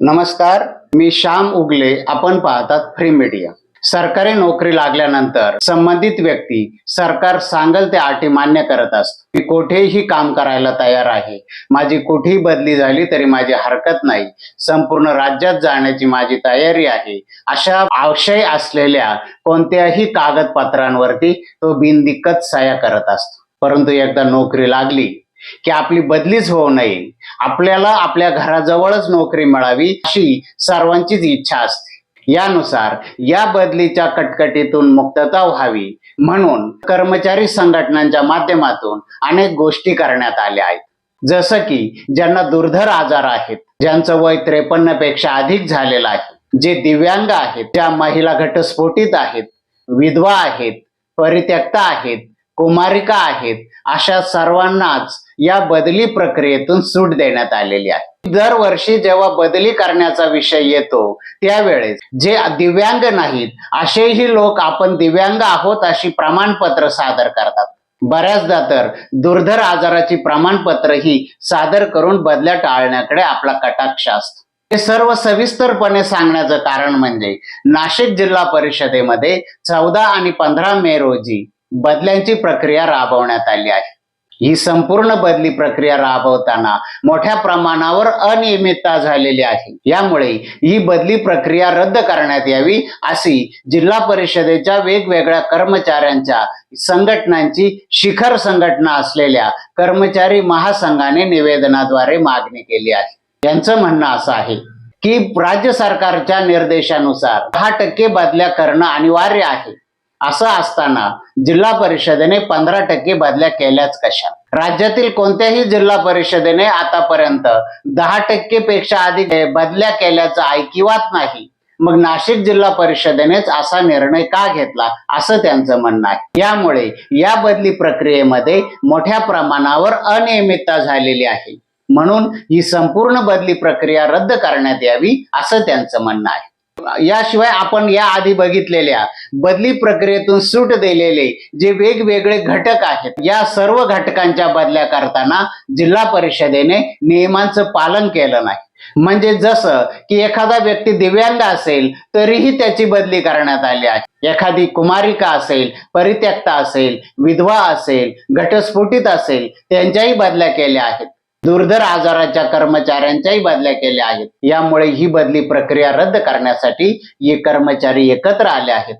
नमस्कार मी श्याम उगले. आपण पाहतात फ्री मीडिया. सरकारी नोकरी लागल्यानंतर संबंधित व्यक्ती सरकार सांगल ते अटी मान्य करत असतो. मी कोठेही काम करायला तयार आहे. माझी कुठेही बदली झाली तरी माझी हरकत नाही. संपूर्ण राज्यात जाण्याची माझी तयारी आहे. अशा आशय असलेल्या कोणत्याही कागदपत्रांवरती तो बिनदिक्कत सह्या करत असतो. परंतु एकदा नोकरी लागली की आपली बदलीच होऊ नये. आपल्याला आपल्या घराजवळच नोकरी मिळावी अशी सर्वांचीच इच्छा असते. यानुसार या बदलीच्या कटकटीतून मुक्तता व्हावी म्हणून कर्मचारी संघटनांच्या माध्यमातून अनेक गोष्टी करण्यात आल्या आहेत. जसं की ज्यांना दुर्धर आजार आहेत ज्यांचं वय त्रेपन्नपेक्षा अधिक झालेलं आहे जे दिव्यांग आहेत ज्या महिला घटस्फोटित आहेत विधवा आहेत परित्यक्ता आहेत कुमारिका आहेत अशा सर्वांनाच या बदली प्रक्रियेतून सूट देण्यात आलेली आहे. दरवर्षी जेव्हा बदली करण्याचा विषय येतो त्यावेळेस जे दिव्यांग नाहीत असेही लोक आपण दिव्यांग आहोत अशी प्रमाणपत्र सादर करतात. बऱ्याचदा तर दुर्धर आजाराची प्रमाणपत्र ही सादर करून बदल्या टाळण्याकडे आपला कटाक्ष असतो. हे सर्व सविस्तरपणे सांगण्याचं कारण म्हणजे नाशिक जिल्हा परिषदेमध्ये चौदा आणि पंधरा मे रोजी बदल्यांची प्रक्रिया राबवण्यात आली आहे. ही संपूर्ण बदली प्रक्रिया राबवताना मोठ्या प्रमाणावर अनियमितता झालेली आहे. यामुळे ही बदली प्रक्रिया रद्द करण्यात यावी अशी जिल्हा परिषदेच्या वेगवेगळ्या कर्मचाऱ्यांच्या संघटनांची शिखर संघटना असलेल्या कर्मचारी महासंघाने निवेदनाद्वारे मागणी केली आहे. यांचं म्हणणं असं आहे की राज्य सरकारच्या निर्देशानुसार दहा टक्के बदल्या करणं अनिवार्य आहे. असं असताना जिल्हा परिषदेने पंधरा टक्के बदल्या केल्याच कशा राज्यातील कोणत्याही जिल्हा परिषदेने आतापर्यंत दहा टक्के पेक्षा अधिक बदल्या केल्याचं ऐकिवात नाही. मग नाशिक जिल्हा परिषदेनेच असा निर्णय का घेतला असं त्यांचं म्हणणं आहे. यामुळे या बदली प्रक्रियेमध्ये मोठ्या प्रमाणावर अनियमितता झालेली आहे. म्हणून ही संपूर्ण बदली प्रक्रिया रद्द करण्यात यावी असं त्यांचं म्हणणं आहे. याशिवाय आपण या आधी बघितलेल्या बदली प्रक्रियेतून सूट दिलेले जे वेगवेगळे घटक आहेत या सर्व घटकांच्या बदल्या करताना जिल्हा परिषदेने नियमांचं पालन केलं नाही. म्हणजे जसं की एखादा व्यक्ती दिव्यांग असेल तरीही त्याची बदली करण्यात आली आहे. एखादी कुमारिका असेल परित्यक्ता असेल विधवा असेल घटस्फोटित असेल त्यांच्याही बदल्या केल्या आहेत. दुर्धर आजाराच्या कर्मचाऱ्यांच्याही बदल्या केल्या आहेत. यामुळे ही बदली प्रक्रिया रद्द करण्यासाठी हे कर्मचारी एकत्र आले आहेत.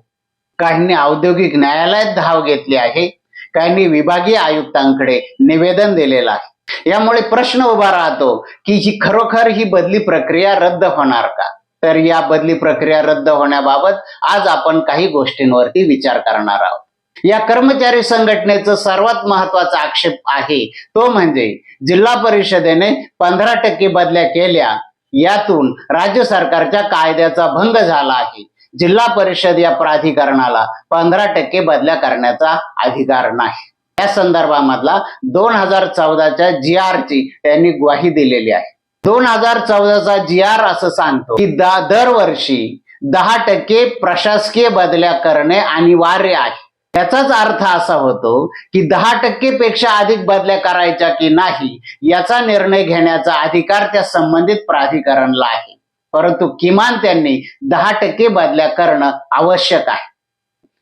काहींनी औद्योगिक न्यायालयात धाव घेतली आहे. काहींनी विभागीय आयुक्तांकडे निवेदन दिलेलं आहे. यामुळे प्रश्न उभा राहतो की ही खरोखर ही बदली प्रक्रिया रद्द होणार का? तर या बदली प्रक्रिया रद्द होण्याबाबत आज आपण काही गोष्टींवरती विचार करणार आहोत. या कर्मचारी संघटनेचं सर्वात महत्त्वाचा आक्षेप आहे. तो म्हणजे जिल्हा परिषदेने पंधरा टक्के बदल्या केल्या. यातून राज्य सरकारच्या कायद्याचा भंग झाला आहे. जिल्हा परिषद या प्राधिकरणाला पंधरा टक्के बदल्या करण्याचा अधिकार नाही. या संदर्भामधला दोन हजार चौदाच्या जी आर ची त्यांनी ग्वाही दिलेली आहे. दोन हजार चौदाचा जी आर असं सांगतो की दरवर्षी दहा टक्के प्रशासकीय बदल्या करणे अनिवार्य आहे. याचाच अर्थ असा होतो की दहा टक्के पेक्षा अधिक बदल्या करायच्या की नाही याचा निर्णय घेण्याचा अधिकार त्या संबंधित प्राधिकरणला आहे. परंतु किमान त्यांनी दहा टक्के बदल्या करणं आवश्यक आहे.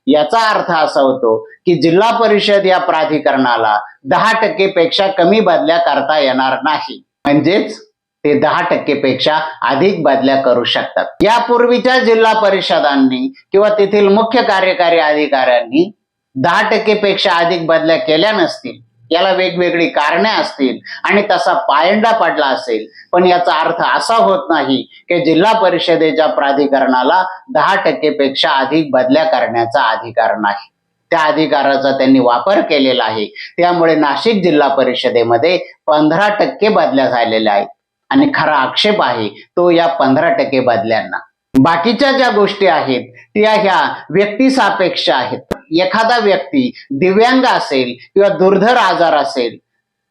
याचा अर्थ असा होतो की जिल्हा परिषद या प्राधिकरणाला दहा टक्के पेक्षा कमी बदल्या करता येणार नाही. म्हणजेच ते दहा टक्के पेक्षा अधिक बदल्या करू शकतात. यापूर्वीच्या जिल्हा परिषदांनी किंवा तेथील मुख्य कार्यकारी अधिकाऱ्यांनी दहा टक्के पेक्षा अधिक बदल्या केल्या नसतील याला वेगवेगळी कारणे असतील आणि तसा पायंडा पडला असेल. पण याचा अर्थ असा होत नाही की जिल्हा परिषदेच्या प्राधिकरणाला दहा टक्के पेक्षा अधिक बदल्या करण्याचा अधिकार नाही. त्या अधिकाराचा त्यांनी वापर केलेला आहे. त्यामुळे नाशिक जिल्हा परिषदेमध्ये पंधरा टक्के बदल्या झालेल्या आहेत. आणि खरा आक्षेप आहे तो या पंधरा टक्के बदल्यांना. बाकीच्या ज्या गोष्टी आहेत त्या ह्या व्यक्तिसापेक्ष आहेत. एखादा व्यक्ती दिव्यांग असेल किंवा दुर्धर आजार असेल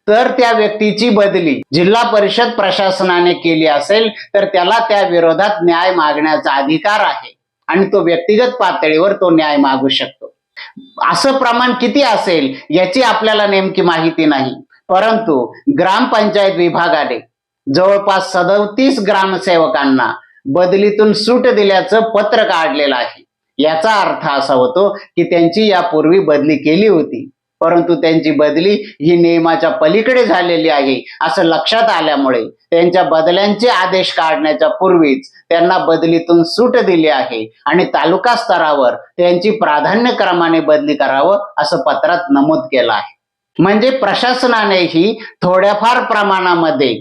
तर त्या व्यक्तीची बदली जिल्हा परिषद प्रशासनाने केली असेल तर त्याला त्या विरोधात न्याय मागण्याचा अधिकार आहे आणि तो व्यक्तिगत पातळीवर तो न्याय मागू शकतो. असं प्रमाण किती असेल याची आपल्याला नेमकी माहिती नाही. परंतु ग्रामपंचायत विभागाने जवळपास सदतीस ग्रामसेवकांना बदलीतून सूट दिल्याचं पत्र काढलेलं आहे. याचा अर्थ असा होतो की त्यांची यापूर्वी बदली केली होती. परंतु त्यांची बदली ही नियमाच्या पलीकडे झालेली आहे असं लक्षात आल्यामुळे त्यांच्या बदल्यांचे आदेश काढण्याच्या पूर्वीच त्यांना बदलीतून सूट दिली आहे आणि तालुका स्तरावर त्यांची प्राधान्यक्रमाने बदली करावं असं पत्रात नमूद केलं आहे. म्हणजे प्रशासनानेही थोड्याफार प्रमाणामध्ये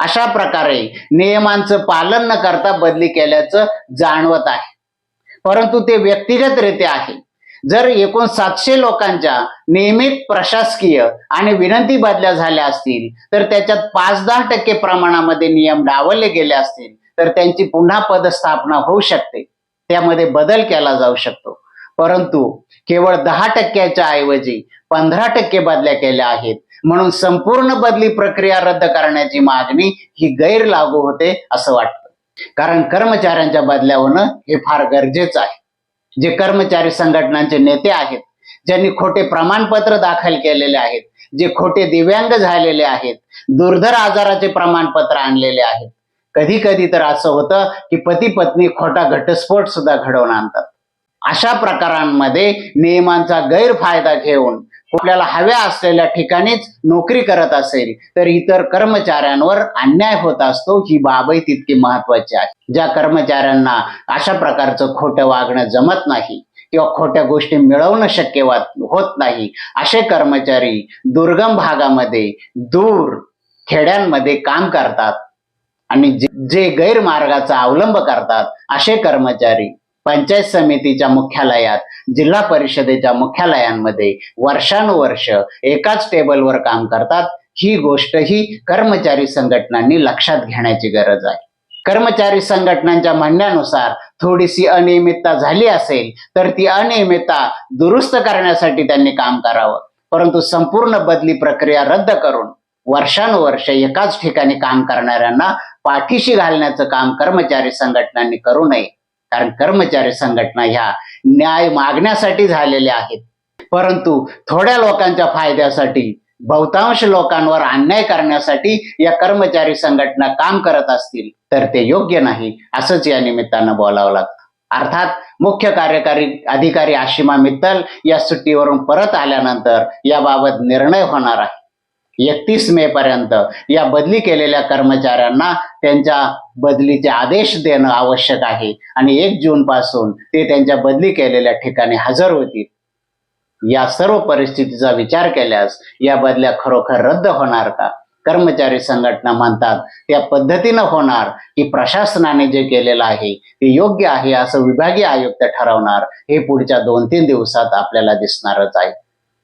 अशा प्रकारे नियमांचं पालन न करता बदली केल्याचं जाणवत आहे. परंतु ते व्यक्तिगतरित्या आहे. जर एकूण सातशे लोकांच्या नियमित प्रशासकीय आणि विनंती बदल्या झाल्या असतील तर त्याच्यात पाच दहा टक्के प्रमाणामध्ये नियम डावलले गेले असतील तर त्यांची पुन्हा पदस्थापना होऊ शकते. त्यामध्ये बदल केला जाऊ शकतो. परंतु केवळ दहा टक्क्याच्या ऐवजी पंधरा टक्के बदल्या केल्या आहेत. म्हणून संपूर्ण बदली प्रक्रिया रद्द करण्याची मागणी ही गैर लागू होते असं वाटतं. कारण कर्मचाऱ्यांच्या बदल्या होणं हे फार गरजेचं आहे. जे कर्मचारी संघटनांचे नेते आहेत ज्यांनी खोटे प्रमाणपत्र दाखल केलेले आहेत जे खोटे दिव्यांग झालेले आहेत दुर्धर आजाराचे प्रमाणपत्र आणलेले आहेत. कधी कधी तर असं होतं की पती पत्नी खोटा घटस्फोट सुद्धा घडवून आणतात. अशा प्रकारांमध्ये नियमांचा गैरफायदा घेऊन आपल्याला हव्या असलेल्या ठिकाणीच नोकरी करत असेल तर इतर कर्मचाऱ्यांवर अन्याय होत असतो ही बाबही तितकी महत्वाची आहे. ज्या कर्मचाऱ्यांना अशा प्रकारचं खोटं वागणं जमत नाही किंवा खोट्या गोष्टी मिळवणं शक्य होत नाही असे कर्मचारी दुर्गम भागामध्ये दूर खेड्यांमध्ये काम करतात आणि जे गैरमार्गाचा अवलंब करतात असे कर्मचारी पंचायत समितीच्या मुख्यालयात जिल्हा परिषदेच्या मुख्यालयांमध्ये वर्षानुवर्ष एकाच टेबलवर काम करतात. ही गोष्ट ही कर्मचारी संघटनांनी लक्षात घेण्याची गरज आहे. कर्मचारी संघटनांच्या म्हणण्यानुसार थोडीशी अनियमितता झाली असेल तर ती अनियमितता दुरुस्त करण्यासाठी त्यांनी काम करावं. परंतु संपूर्ण बदली प्रक्रिया रद्द करून वर्षानुवर्ष एकाच ठिकाणी काम करणाऱ्यांना पाठीशी घालण्याचं काम कर्मचारी संघटनांनी करू नये. कारण कर्मचारी संघटना ह्या न्याय मागण्यासाठी झालेल्या आहेत. परंतु थोड्या लोकांच्या फायद्यासाठी बहुतांश लोकांवर अन्याय करण्यासाठी या कर्मचारी संघटना काम करत असतील तर ते योग्य नाही असंच या निमित्तानं बोलावं लागतं. अर्थात मुख्य कार्यकारी अधिकारी आशिमा मित्तल या सुट्टीवरून परत आल्यानंतर याबाबत निर्णय होणार आहे. एकतीस मे पर्यंत या बदली केलेल्या कर्मचाऱ्यांना त्यांच्या बदलीचे आदेश देणं आवश्यक आहे. आणि एक जून पासून ते त्यांच्या बदली केलेल्या ठिकाणी हजर होतील. या सर्व परिस्थितीचा विचार केल्यास या बदल्या खरोखर रद्द होणार का? कर्मचारी संघटना म्हणतात त्या पद्धतीनं होणार की प्रशासनाने जे केलेलं आहे ते योग्य आहे असं विभागीय आयुक्त ठरवणार. हे पुढच्या दोन तीन दिवसात आपल्याला दिसणारच आहे.